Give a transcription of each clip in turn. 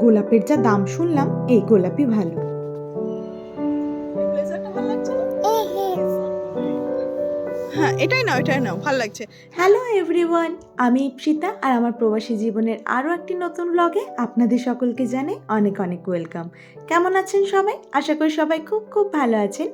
গোলাপের যা দাম শুনলাম এই গোলাপই ভালো। হ্যাঁ এটাই নাও এটাই নাও, ভালো লাগছে। হ্যালো এভরিওয়ান আমি ইপসিতা আর আমার প্রবাসী জীবনের আরও একটি নতুন ব্লগে আপনাদের সকলকে জানে অনেক অনেক ওয়েলকাম কেমন আছেন সবাই? আশা করি সবাই খুব খুব ভালো আছেন,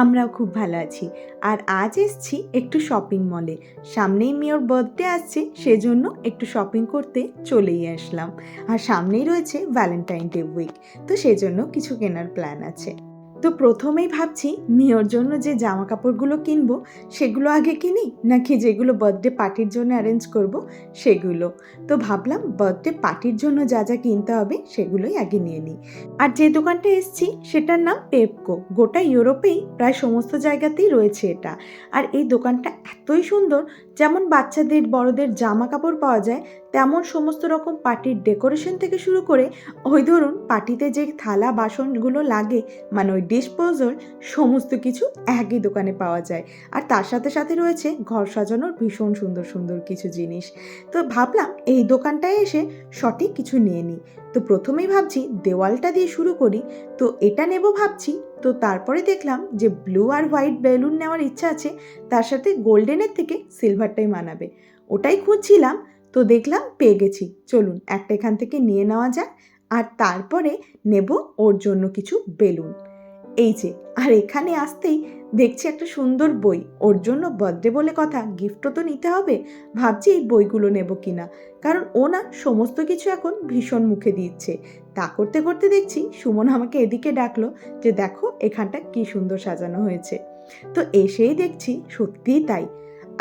আমরাও খুব ভালো আছি। আর আজ এসছি একটু শপিং মলে সামনেই মেয়ের বার্থডে আসছে, সেজন্য একটু শপিং করতে চলেই আসলাম। আর সামনেই রয়েছে ভ্যালেন্টাইন ডে উইক তো সেজন্য কিছু কেনার প্ল্যান আছে। তো প্রথমেই ভাবছি মেয়ের জন্য যে জামা কাপড়গুলো কিনবো, সেগুলো আগে কিনি, নাকি যেগুলো বার্থডে পার্টির জন্য অ্যারেঞ্জ করব, সেগুলো। তো ভাবলাম বার্থডে পার্টির জন্য যা যা কিনতে হবে, সেগুলোই আগে নিয়ে নিই। আর যে দোকানটা এসছি, সেটার নাম পেপকো গোটা ইউরোপেই প্রায় সমস্ত জায়গাতেই রয়েছে এটা। আর এই দোকানটা এতই সুন্দর যেমন বাচ্চাদের, বড়দের জামা কাপড় পাওয়া যায়, তেমন সমস্ত রকম পার্টির ডেকোরেশন থেকে শুরু করে, ওই ধরুন পার্টিতে যে থালা, বাসনগুলো লাগে মানে ওই ডিসপোজাল, সমস্ত কিছু একই দোকানে পাওয়া যায়। আর তার সাথে সাথে রয়েছে ঘর সাজানোর ভীষণ সুন্দর সুন্দর কিছু জিনিস। তো ভাবলাম এই দোকানটায় এসে সঠিক কিছু নিয়ে নিই। তো প্রথমেই ভাবছি দেওয়ালটা দিয়ে শুরু করি, তো এটা নেব ভাবছি, তো তারপরে দেখলাম যে ব্লু আর হোয়াইট বেলুন নেওয়ার ইচ্ছা আছে, তার সাথে গোল্ডেনের থেকে সিলভারটাই মানাবে। ওটাই খুঁজছিলাম, তো দেখলাম পেয়ে গেছি। চলুন একটা এখান থেকে নিয়ে নেওয়া যাক, আর তারপরে নেব ওর জন্য কিছু বেলুন। এই যে, আর এখানে আসতেই দেখছি একটা সুন্দর বই। ওর জন্য বার্থডে বলে কথা গিফটও তো নিতে হবে। ভাবছি এই বইগুলো নেব কিনা। কারণ ও না সমস্ত কিছু এখন ভীষণ মুখে দিচ্ছে। তা করতে করতে দেখছি সুমন আমাকে এদিকে ডাকলো যে, দেখো, এখানটা কি সুন্দর সাজানো হয়েছে। তো এসেই দেখছি সত্যিই তাই।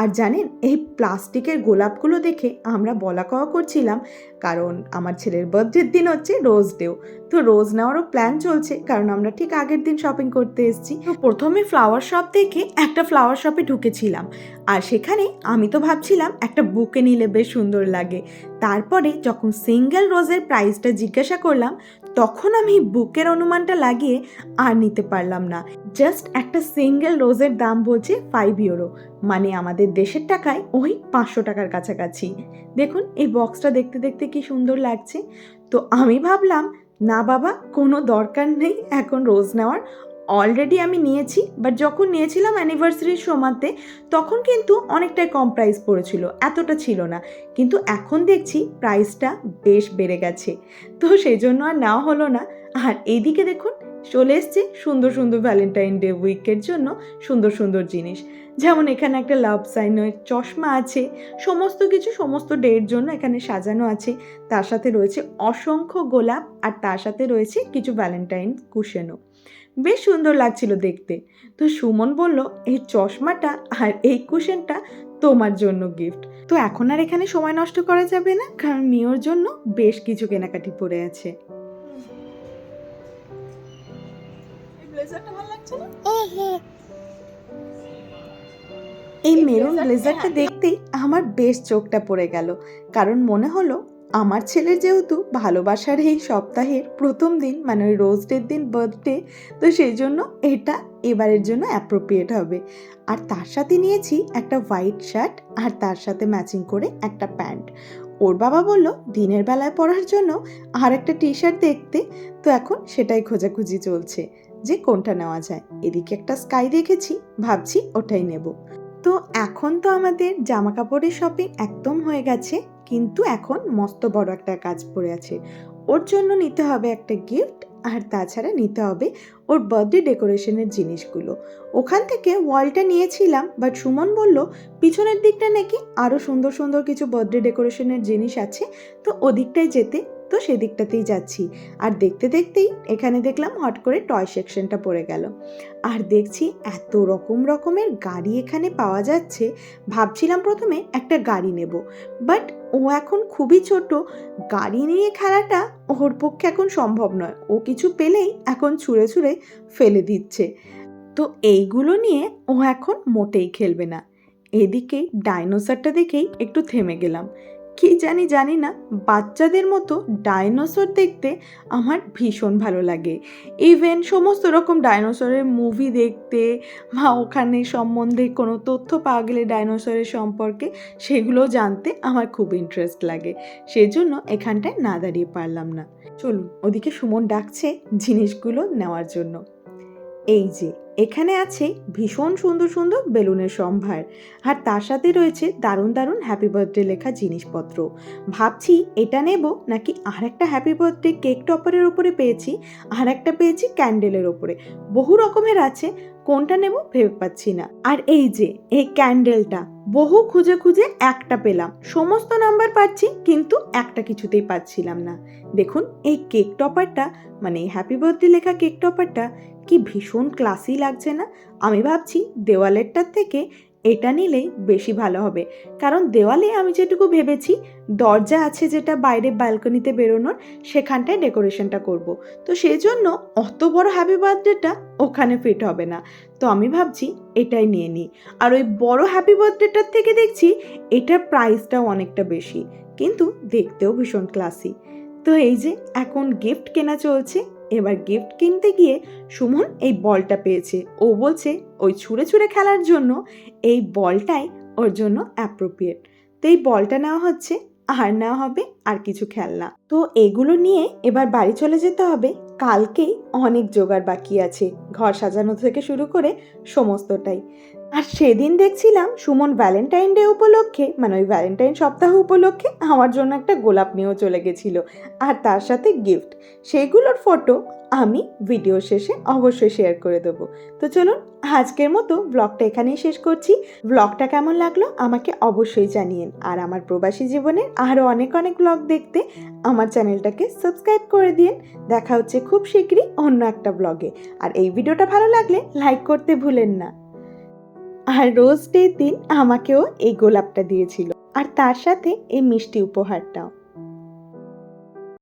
আর জানেন, এই প্লাস্টিকের গোলাপগুলো দেখে আমরা বলা কওয়া করছিলাম, কারণ আমার ছেলের বার্থডের দিন হচ্ছে রোজ ডেও তো রোজ নেওয়ারও প্ল্যান চলছে, কারণ আমরা ঠিক আগের দিন শপিং করতে এসেছি। তো প্রথমে ফ্লাওয়ার শপ দেখে একটা ফ্লাওয়ার শপে ঢুকেছিলাম। আর সেখানে আমি তো ভাবছিলাম একটা বুকে নিলে বেশ সুন্দর লাগে। তারপরে যখন সিঙ্গেল রোজের প্রাইসটা জিজ্ঞাসা করলাম তখন আমি বুকের অনুমানটা লাগিয়ে আর নিতে পারলাম না। জাস্ট একটা সিঙ্গেল রোজের দাম বলছে ফাইভ ইউরো মানে আমাদের দেশের টাকায় ওই পাঁচশো টাকার কাছাকাছি। দেখুন, এই বক্সটা দেখতে দেখতে কি সুন্দর লাগছে। তো আমি ভাবলাম, না বাবা, কোনো দরকার নেই এখন রোজ নেওয়ার। অলরেডি আমি নিয়েছি বাট যখন নিয়েছিলাম অ্যানিভার্সারির সময়তে তখন কিন্তু অনেকটাই কম প্রাইস পড়েছিল, এতটা ছিল না। কিন্তু এখন দেখছি প্রাইসটা বেশ বেড়ে গেছে। তো সেই জন্য আর নেওয়া হলো না। আর এইদিকে দেখুন, চলে এসছে সুন্দর সুন্দর ভ্যালেন্টাইন ডে উইকের জন্য সুন্দর সুন্দর জিনিস। যেমন এখানে একটা লাভ সাইনের চশমা আছে, সমস্ত কিছু সমস্ত ডের জন্য এখানে সাজানো আছে। তার সাথে রয়েছে অসংখ্য গোলাপ আর তার সাথে রয়েছে কিছু ভ্যালেন্টাইন কুশনও বেশ সুন্দর লাগছিল দেখতে। তো সুমন বলল এই চশমাটা আর এই কুশনটা তোমার জন্য গিফট তো এখন আর এখানে সময় নষ্ট করা যাবে না কারণ মিওর জন্য বেশ কিছু কেনাকাটি পড়ে আছে। এই মেরুন ব্লেজারটা হ্যাঁ। দেখতেই আমার বেশ চোখটা পড়ে গেল কারণ মনে হলো আমার ছেলের যেহেতু ভালোবাসার এই সপ্তাহের প্রথম দিন মানে ওই রোজ ডের দিন বার্থডে তো সেই জন্য এটা এবারের জন্য অ্যাপ্রোপ্রিয়েট হবে। আর তার সাথে নিয়েছি একটা হোয়াইট শার্ট আর তার সাথে ম্যাচিং করে একটা প্যান্ট ওর বাবা বলল, দিনের বেলায় পরার জন্য আর একটা টি শার্ট দেখতে। তো এখন সেটাই খোঁজাখুঁজি চলছে, যে কোনটা নেওয়া যায়। এদিকে একটা স্কাই দেখেছি, ভাবছি ওটাই নেব। তো এখন তো আমাদের জামা কাপড়ের শপিং একদম হয়ে গেছে, কিন্তু এখন মস্ত বড় একটা কাজ পড়ে আছে। ওর জন্য নিতে হবে একটা গিফট আর তাছাড়া নিতে হবে ওর বার্থডে ডেকোরেশনের জিনিসগুলো। ওখান থেকে ওয়ালটা নিয়েছিলাম বাট সুমন বলল, পিছনের দিকটা নাকি আরও সুন্দর সুন্দর কিছু বার্থডে ডেকোরেশনের জিনিস আছে, তো ওদিকটায় যেতে তো সেদিকটাতেই যাচ্ছি। আর দেখতে দেখতেই এখানে দেখলাম হট করে টয় সেকশনটা পড়ে গেল। আর দেখছি এত রকম রকমের গাড়ি এখানে পাওয়া যাচ্ছে। ভাবছিলাম প্রথমে একটা গাড়ি নেব বাট ও এখন খুবই ছোট। গাড়ি নিয়ে খেলাটা ওর পক্ষে এখন সম্ভব নয়। ও কিছু পেলেই এখন ছুঁড়ে ছুঁড়ে ফেলে দিচ্ছে। তো এইগুলো নিয়ে ও এখন মোটেই খেলবে না। এদিকে ডাইনোসরটা দেখেই একটু থেমে গেলাম। কি জানি জানি না, বাচ্চাদের মতো ডাইনোসর দেখতে আমার ভীষণ ভালো লাগে। ইভেন সমস্ত রকম ডাইনোসরের মুভি দেখতে বা ওখানে সম্বন্ধে কোনো তথ্য পাওয়া গেলে ডাইনোসরের সম্পর্কে সেগুলো জানতে আমার খুব ইন্টারেস্ট লাগে। সেজন্য এখানটায় না দাঁড়িয়ে পারলাম না। চলুন, ওদিকে সুমন ডাকছে জিনিসগুলো নেওয়ার জন্য। এই যে, এখানে আছে ভীষণ সুন্দর সুন্দর বেলুনের সম্ভার। আর তার সাথে রয়েছে দারুণ দারুণ হ্যাপি বার্থডে লেখা জিনিসপত্র। ভাবছি এটা নেব নাকি আর একটা হ্যাপি বার্থডে কেক টপারের ওপরে পেয়েছি আর একটা পেয়েছি ক্যান্ডেলের ওপরে বহু রকমের আছে কোনটা নেব ভেবে পাচ্ছি না। আর এই যে, এই ক্যান্ডেলটা বহু খুঁজে খুঁজে একটা পেলাম। সমস্ত নাম্বার পাচ্ছি, কিন্তু একটা কিছুতেই পাচ্ছিলাম না। দেখুন, এই কেক টপারটা মানে হ্যাপি বার্থডে লেখা কেক টপারটা কি ভীষণ ক্লাসি লাগছে না? আমি ভাবছি দেওয়ালেরটার থেকে এটা নিলেই বেশি ভালো হবে। কারণ দেওয়ালে আমি যেটুকু ভেবেছি, দরজা আছে যেটা বাইরে ব্যালকনিতে বেরোনোর, সেখানটায় ডেকোরেশনটা করব। তো সেই জন্য অত বড় হ্যাপি বার্থডেটা ওখানে ফিট হবে না। তো আমি ভাবছি এটাই নিয়ে নিই। আর ওই বড় হ্যাপি বার্থডেটার থেকে দেখছি এটার প্রাইসটাও অনেকটা বেশি। কিন্তু দেখতেও ভীষণ ক্লাসি তো এই যে এখন গিফট কেনা চলছে এবার গিফট কিনতে গিয়ে সুমন এই বলটা পেয়েছে। ও বলছে, ওই ছুঁড়ে ছুঁড়ে খেলার জন্য এই বলটাই ওর জন্য অ্যাপ্রোপ্রিয়েট তো এই বলটা নেওয়া হচ্ছে, আর নেওয়া হবে আর কিছু খেলনা। তো এগুলো নিয়ে এবার বাড়ি চলে যেতে হবে। কালকেই অনেক জোগাড় বাকি আছে। ঘর সাজানো থেকে শুরু করে সমস্তটাই। আর সেদিন দেখছিলাম সুমন ভ্যালেন্টাইন ডে উপলক্ষে মানে ওই ভ্যালেন্টাইন সপ্তাহ উপলক্ষে আমার জন্য একটা গোলাপ নিয়েও চলে গেছিল। আর তার সাথে গিফট সেগুলোর ফটো আমি ভিডিও শেষে অবশ্যই শেয়ার করে দেবো। তো চলুন, আজকের মতো ব্লগটা এখানেই শেষ করছি। ব্লগটা কেমন লাগল আমাকে অবশ্যই জানিয়েন। আর আমার প্রবাসী জীবনের আরও অনেক অনেক ব্লগ দেখতে আমার চ্যানেলটাকে সাবস্ক্রাইব করে দিন দেখা হচ্ছে খুব শীঘ্রই অন্য একটা ব্লগে আর এই ভিডিওটা ভালো লাগলে লাইক করতে ভুলেন না। আর রোজ ডে দিন আমাকেও এই গোলাপটা দিয়েছিল। আর তার সাথে এই মিষ্টি উপহারটাও।